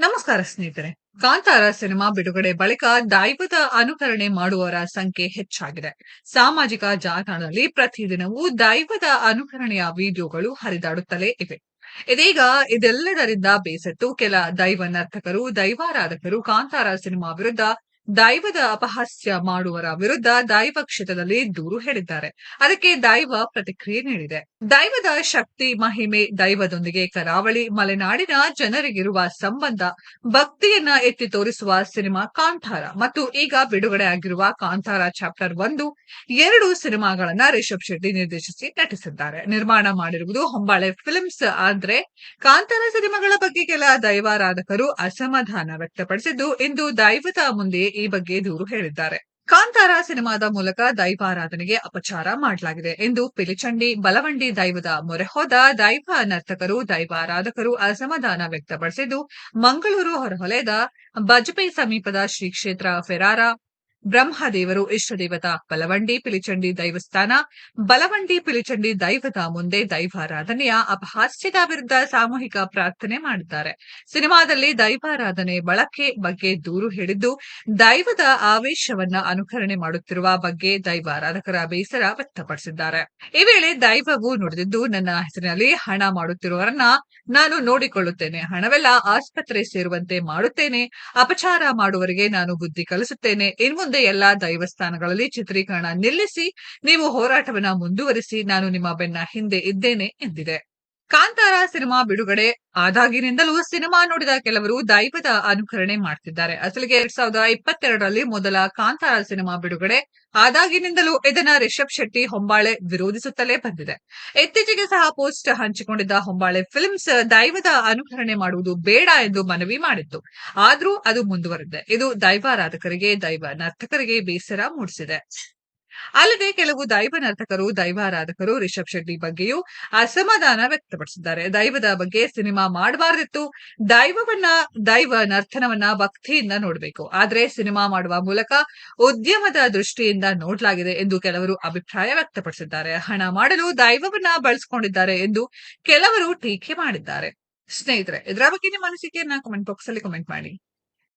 ನಮಸ್ಕಾರ ಸ್ನೇಹಿತರೆ. ಕಾಂತಾರ ಸಿನಿಮಾ ಬಿಡುಗಡೆ ಬಳಿಕ ದೈವದ ಅನುಕರಣೆ ಮಾಡುವವರ ಸಂಖ್ಯೆ ಹೆಚ್ಚಾಗಿದೆ. ಸಾಮಾಜಿಕ ಜಾಲತಾಣದಲ್ಲಿ ಪ್ರತಿದಿನವೂ ದೈವದ ಅನುಕರಣೆಯ ವಿಡಿಯೋಗಳು ಹರಿದಾಡುತ್ತಲೇ ಇವೆ. ಇದೀಗ ಇದೆಲ್ಲದರಿಂದ ಬೇಸತ್ತು ಕೆಲ ದೈವ ನರ್ತಕರು, ದೈವಾರಾಧಕರು ಕಾಂತಾರ ಸಿನಿಮಾ ವಿರುದ್ಧ ದೈವದ ಅಪಹಾಸ್ಯ ಮಾಡುವರ ವಿರುದ್ಧ ದೈವ ಕ್ಷೇತ್ರದಲ್ಲಿ ದೂರು ಹೇಳಿದ್ದಾರೆ. ಅದಕ್ಕೆ ದೈವ ಪ್ರತಿಕ್ರಿಯೆ ನೀಡಿದೆ. ದೈವದ ಶಕ್ತಿ, ಮಹಿಮೆ, ದೈವದೊಂದಿಗೆ ಕರಾವಳಿ, ಮಲೆನಾಡಿನ ಜನರಿಗಿರುವ ಸಂಬಂಧ, ಭಕ್ತಿಯನ್ನ ಎತ್ತಿ ತೋರಿಸುವ ಸಿನಿಮಾ ಕಾಂತಾರ ಮತ್ತು ಈಗ ಬಿಡುಗಡೆ ಆಗಿರುವ ಕಾಂತಾರ ಚಾಪ್ಟರ್ ಒಂದು, ಎರಡು ಸಿನಿಮಾಗಳನ್ನ ರಿಷಬ್ ಶೆಟ್ಟಿ ನಿರ್ದೇಶಿಸಿ ನಟಿಸಿದ್ದಾರೆ. ನಿರ್ಮಾಣ ಮಾಡಿರುವುದು ಹೊಂಬಾಳೆ ಫಿಲ್ಮ್ಸ್ ಆದ್ರೆ ಕಾಂತಾರ ಸಿನಿಮಾಗಳ ಬಗ್ಗೆ ಕೆಲ ದೈವಾರಾಧಕರು ಅಸಮಾಧಾನ ವ್ಯಕ್ತಪಡಿಸಿದ್ದು, ಇಂದು ದೈವದ ಮುಂದೆ ಈ ಬಗ್ಗೆ ದೂರು ಹೇಳಿದ್ದಾರೆ. ಕಾಂತಾರ ಸಿನಿಮಾದ ಮೂಲಕ ದೈವಾರಾಧನೆಗೆ ಅಪಚಾರ ಮಾಡಲಾಗಿದೆ ಎಂದು ಪಿಲಿಚಂಡಿ ಬಲವಂಡಿ ದೈವದ ಮೊರೆ ಹೋದ ದೈವ ನರ್ತಕರು, ದೈವಾರಾಧಕರು ಅಸಮಾಧಾನ ವ್ಯಕ್ತಪಡಿಸಿದ್ದು, ಮಂಗಳೂರು ಹೊರವಲಯದ ಬಜಪೆ ಸಮೀಪದ ಶ್ರೀ ಕ್ಷೇತ್ರ ಫೆರಾರ ಬ್ರಹ್ಮದೇವರು ಇಷ್ಟದೇವತ ಬಲವಂಡಿ ಪಿಲಿಚಂಡಿ ದೈವಸ್ಥಾನ, ಬಲವಂಡಿ ಪಿಲಿಚಂಡಿ ದೈವದ ಮುಂದೆ ದೈವಾರಾಧನೆಯ ಅಪಹಾಸ್ಯದ ವಿರುದ್ಧ ಸಾಮೂಹಿಕ ಪ್ರಾರ್ಥನೆ ಮಾಡಿದ್ದಾರೆ ಸಿನಿಮಾದಲ್ಲಿ ದೈವಾರಾಧನೆ ಬಳಕೆ ಬಗ್ಗೆ ದೂರು ಹೇಳಿದ್ದು, ದೈವದ ಆವೇಶವನ್ನ ಅನುಕರಣೆ ಮಾಡುತ್ತಿರುವ ಬಗ್ಗೆ ದೈವಾರಾಧಕರ ಬೇಸರ ವ್ಯಕ್ತಪಡಿಸಿದ್ದಾರೆ. ಈ ವೇಳೆ ದೈವವು ನುಡಿದಿದ್ದು, ನನ್ನ ಹೆಸರಿನಲ್ಲಿ ಹಣ ಮಾಡುತ್ತಿರುವವರನ್ನ ನಾನು ನೋಡಿಕೊಳ್ಳುತ್ತೇನೆ. ಹಣವೆಲ್ಲ ಆಸ್ಪತ್ರೆ ಸೇರುವಂತೆ ಮಾಡುತ್ತೇನೆ. ಅಪಚಾರ ಮಾಡುವವರಿಗೆ ನಾನು ಬುದ್ಧಿ ಕಲಿಸುತ್ತೇನೆ. ಇನ್ಮುಂದೆ ಎಲ್ಲಾ ದೈವಸ್ಥಾನಗಳಲ್ಲಿ ಚಿತ್ರೀಕರಣ ನಿಲ್ಲಿಸಿ ನೀವು ಹೋರಾಟವನ್ನ ಮುಂದುವರಿಸಿ ನಾನು ನಿಮ್ಮ ಬೆನ್ನ ಹಿಂದೆ ಇದ್ದೇನೆ ಎಂದಿದೆ. ಕಾಂತಾರ ಸಿನಿಮಾ ಬಿಡುಗಡೆ ಆದಾಗಿನಿಂದಲೂ ಸಿನಿಮಾ ನೋಡಿದ ಕೆಲವರು ದೈವದ ಅನುಕರಣೆ ಮಾಡ್ತಿದ್ದಾರೆ. ಅಸಲಿಗೆ ಎರಡ್ ಸಾವಿರದ ಇಪ್ಪತ್ತೆರಡರಲ್ಲಿ ಮೊದಲ ಕಾಂತಾರ ಸಿನಿಮಾ ಬಿಡುಗಡೆ ಆದಾಗಿನಿಂದಲೂ ಇದನ್ನ ರಿಷಬ್ ಶೆಟ್ಟಿ ಹೊಂಬಾಳೆ ವಿರೋಧಿಸುತ್ತಲೇ ಬಂದಿದೆ. ಇತ್ತೀಚೆಗೆ ಸಹ ಪೋಸ್ಟ್ ಹಂಚಿಕೊಂಡಿದ್ದ ಹೊಂಬಾಳೆ ಫಿಲ್ಮ್ಸ್ ದೈವದ ಅನುಕರಣೆ ಮಾಡುವುದು ಬೇಡ ಎಂದು ಮನವಿ ಮಾಡಿತ್ತು. ಆದ್ರೂ ಅದು ಮುಂದುವರೆದಿದೆ. ಇದು ದೈವಾರಾಧಕರಿಗೆ, ದೈವ ನರ್ತಕರಿಗೆ ಬೇಸರ ಮೂಡಿಸಿದೆ. ಅಲ್ಲದೆ ಕೆಲವು ದೈವ ನರ್ತಕರು ದೈವಾರಾಧಕರು ರಿಷಬ್ ಶೆಟ್ಟಿ ಬಗ್ಗೆಯೂ ಅಸಮಾಧಾನ ವ್ಯಕ್ತಪಡಿಸಿದ್ದಾರೆ. ದೈವದ ಬಗ್ಗೆ ಸಿನಿಮಾ ಮಾಡಬಾರ್ದಿತ್ತು. ದೈವವನ್ನ, ದೈವ ನರ್ತನವನ್ನ ಭಕ್ತಿಯಿಂದ ನೋಡಬೇಕು. ಆದ್ರೆ ಸಿನಿಮಾ ಮಾಡುವ ಮೂಲಕ ಉದ್ಯಮದ ದೃಷ್ಟಿಯಿಂದ ನೋಡಲಾಗಿದೆ ಎಂದು ಕೆಲವರು ಅಭಿಪ್ರಾಯ ವ್ಯಕ್ತಪಡಿಸಿದ್ದಾರೆ. ಹಣ ಮಾಡಲು ದೈವವನ್ನ ಬಳಸಿಕೊಂಡಿದ್ದಾರೆ ಎಂದು ಕೆಲವರು ಟೀಕೆ ಮಾಡಿದ್ದಾರೆ. ಸ್ನೇಹಿತರೆ, ಇದರ ಬಗ್ಗೆ ನಿಮ್ಮ ಅನಿಸಿಕೆಯನ್ನ ಕಮೆಂಟ್ ಬಾಕ್ಸ್ ಅಲ್ಲಿ ಕಮೆಂಟ್ ಮಾಡಿ.